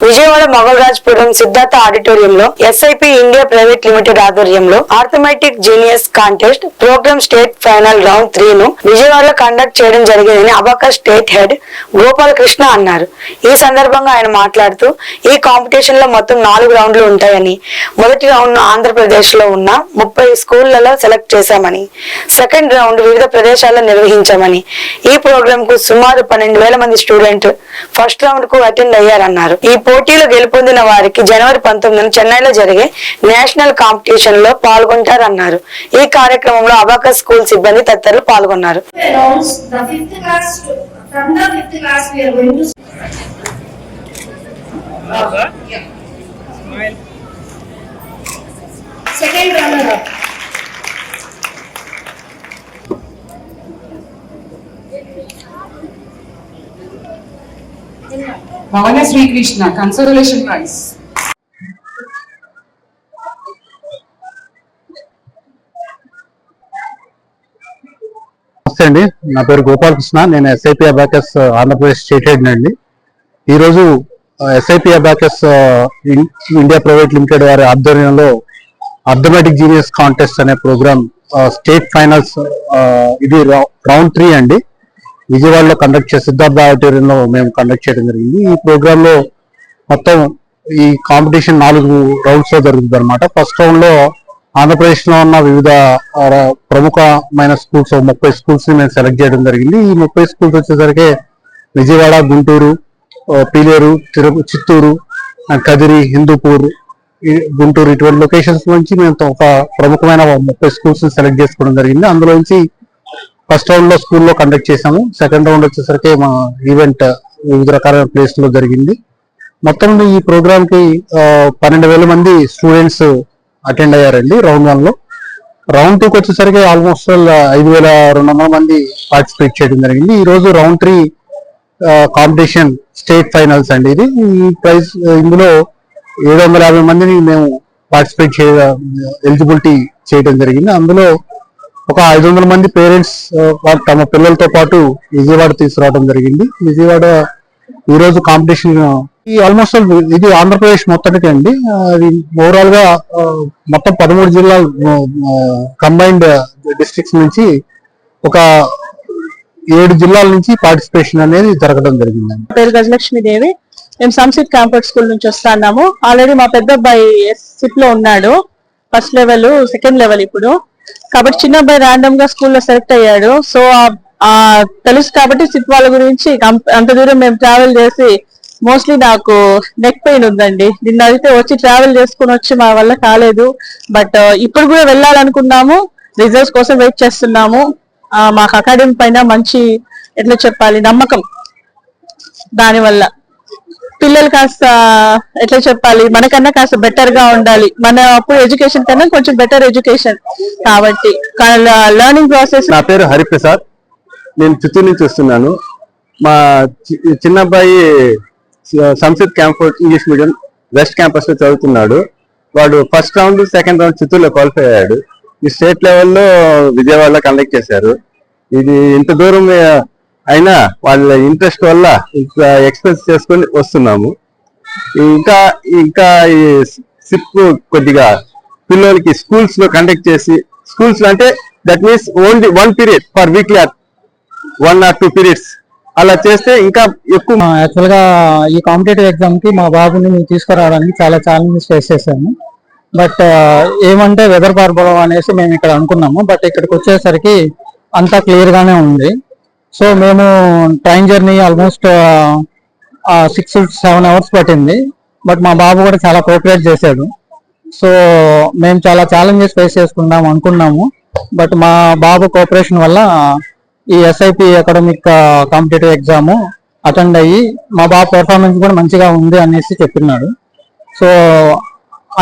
విజయవాడ మొగల్రాజ్పురం సిద్ధార్థ ఆడిటోరియంలో S I P India private limited ఆధ్వర్యంలో arithmetic genius contest programme state final round three ను విజయవాడలో conduct చేయడం జరిగిందని అబాక స్టేట్ హెడ్ గోపాలకృష్ణ అన్నారు. ఈ సందర్భంగా ఆయన మాట్లాడుతూ ఈ కాంపిటీషన్లో మొత్తం నాలుగు రౌండ్లు ఉంటాయని మొదటి రౌండ్ను ఆంధ్రప్రదేశ్లో ఉన్న ముప్పై స్కూళ్ళలో సెలెక్ట్ చేశామని సెకండ్ రౌండ్ వివిధ ప్రదేశాల్లో నిర్వహించామని ఈ ప్రోగ్రామ్కు సుమారు పన్నెండు వేల మంది స్టూడెంట్ ఫస్ట్ రౌండ్కు అటెండ్ అయ్యారన్నారు. ఈ పోటీలో గెలుపొందిన వారికి జనవరి పంతొమ్మిదిన చెన్నైలో జరిగే నేషనల్ కాంపిటీషన్లో పాల్గొంటారన్నారు. ఈ కార్యక్రమంలో అబాక స్కూల్ సిబ్బంది తదితరులు పాల్గొన్నారు. Announce the fifth భవన శ్రీకృష్ణ కన్సోలేషన్ ప్రైజ్ నమస్తే అండి. నా పేరు గోపాలకృష్ణ నేను S I P abacus uh, Andhra Pradesh state head అండి. ఈరోజు uh, S I P abacus uh, India private limited వారి ఆధ్వర్యంలో అర్థమెటిక్ జీనియస్ కాంటెస్ట్ అనే ప్రోగ్రామ్ స్టేట్ ఫైనల్స్ ఇది రౌండ్ త్రీ అండి. విజయవాడలో కండక్ట్ చేసి సిద్ధార్థ ఆడిటోరియంలో మేము కండక్ట్ చేయడం జరిగింది. ఈ ప్రోగ్రాంలో మొత్తం ఈ కాంపిటీషన్ నాలుగు రౌండ్స్లో జరుగుతుంది అనమాట ఫస్ట్ రౌండ్లో ఆంధ్రప్రదేశ్లో ఉన్న వివిధ ప్రముఖమైన స్కూల్స్ ముప్పై స్కూల్స్ని మేము సెలెక్ట్ చేయడం జరిగింది. ఈ ముప్పై స్కూల్స్ వచ్చేసరికి విజయవాడ గుంటూరు పీలేరు చిత్తూరు కదిరి హిందూపూర్ ఈ గుంటూరు ఇటువంటి లొకేషన్స్ నుంచి మేము ఒక ప్రముఖమైన ముప్పై స్కూల్స్ని సెలెక్ట్ చేసుకోవడం జరిగింది. అందులో నుంచి ఫస్ట్ రౌండ్లో స్కూల్లో కండక్ట్ చేసాము సెకండ్ రౌండ్ వచ్చేసరికి మా ఈవెంట్ వివిధ రకాలైన ప్లేస్లో జరిగింది. మొత్తం ఈ ప్రోగ్రామ్కి పన్నెండు వేల మంది స్టూడెంట్స్ అటెండ్ అయ్యారండి రౌండ్ వన్లో. రౌండ్ టూకి వచ్చేసరికి ఆల్మోస్ట్ ఐదు వేల రెండు వందల మంది పార్టిసిపేట్ చేయడం జరిగింది. ఈ రోజు round three competition state finals అండి ఇది. ఈ ప్రైజ్ ఇందులో ఏడు వందల యాభై మందిని మేము పార్టిసిపేట్ చేయ ఎలిజిబిలిటీ చేయడం జరిగింది. అందులో ఒక ఐదు వందల మంది పేరెంట్స్ తమ పిల్లలతో పాటు విజయవాడ తీసుకురావడం జరిగింది. విజయవాడ ఈ రోజు కాంపిటీషన్ ఈ ఆల్మోస్ట్ ఇది ఆంధ్రప్రదేశ్ మొత్తానికి అండి. అది ఇది ఓవరాల్గా మొత్తం పదమూడు జిల్లాలు కంబైన్డ్ డిస్ట్రిక్ట్స్ నుంచి ఒక ఏడు జిల్లాల నుంచి పార్టిసిపేషన్ అనేది జరగడం జరిగిందండి పేరు గజలక్ష్మీదేవి మేము సంసిట్ క్యాంపస్ స్కూల్ నుంచి వస్తున్నాము ఆల్రెడీ మా పెద్ద అబ్బాయి సిప్లో ఉన్నాడు. ఫస్ట్ లెవెల్ సెకండ్ లెవెల్ ఇప్పుడు. కాబట్టి చిన్న అబ్బాయి ర్యాండమ్గా స్కూల్లో సెలెక్ట్ అయ్యాడు. సో ఆ తెలుసు కాబట్టి సిప్ వాళ్ళ గురించి అంత దూరం మేము ట్రావెల్ చేసి మోస్ట్లీ నాకు నెక్ పెయిన్ ఉందండి. నిన్న అయితే వచ్చి ట్రావెల్ చేసుకుని వచ్చి మా వల్ల కాలేదు. బట్ uh, ఇప్పుడు కూడా వెళ్ళాలనుకున్నాము. రిజల్ట్స్ కోసం వెయిట్ చేస్తున్నాము. మాకు అకాడమీ పైన మంచి ఎట్లా చెప్పాలి నమ్మకం దానివల్ల. పిల్లలు కాస్త ఎట్లా చెప్పాలి? మనకన్నా కాస్త బెటర్గా ఉండాలి. మన అప్పుడు ఎడ్యుకేషన్ కన్నా కొంచెం బెటర్ ఎడ్యుకేషన్ కాబట్టి. లెర్నింగ్ ప్రాసెస్ నా పేరు హరిప్రసాద్. నేను చిత్తూరు నుంచి వస్తున్నాను. మా చిన్నబ్బాయి చిన్న అబ్బాయి Sanskrit campus English medium west క్యాంపస్లో చదువుతున్నాడు. వాడు ఫస్ట్ రౌండ్ సెకండ్ రౌండ్ చిత్తూరులో క్వాలిఫై అయ్యాడు. ఈ స్టేట్ లెవెల్లో విజయవాడలో కండక్ట్ చేశారు. ఇది ఇంత దూరం అయినా వాళ్ళ ఇంట్రెస్ట్ వల్ల ఇంకా ఎక్స్పెన్స్ చేసుకొని వస్తున్నాము. ఇంకా ఇంకా ఈ సిప్ కొద్దిగా పిల్లలకి స్కూల్స్లో కండక్ట్ చేసి స్కూల్స్ అంటే that means only one period for weekly one or two periods అలా చేస్తే ఇంకా ఎక్కువ యాక్చువల్గా ఈ కాంపిటేటివ్ ఎగ్జామ్కి మా బాబుని మేము తీసుకురావడానికి చాలా ఛాలెంజెస్ ఫేస్ చేశాము. బట్ ఏమంటే వెదర్ పార్బలం అనేసి మేము ఇక్కడ అనుకున్నాము. బట్ ఇక్కడికి వచ్చేసరికి అంతా క్లియర్ గానే ఉంది. సో మేము train journey almost six seven hours పట్టింది. బట్ మా బాబు కూడా చాలా కోఆపరేట్ చేశాడు. సో మేము చాలా ఛాలెంజెస్ ఫేస్ చేసుకుందాం అనుకున్నాము. బట్ మా బాబు కోఆపరేషన్ వల్ల ఈ S I P academic competitive exam attend అయ్యి మా బాబు పెర్ఫార్మెన్స్ కూడా మంచిగా ఉంది అనేసి చెప్పినాడు. So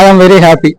I'm very happy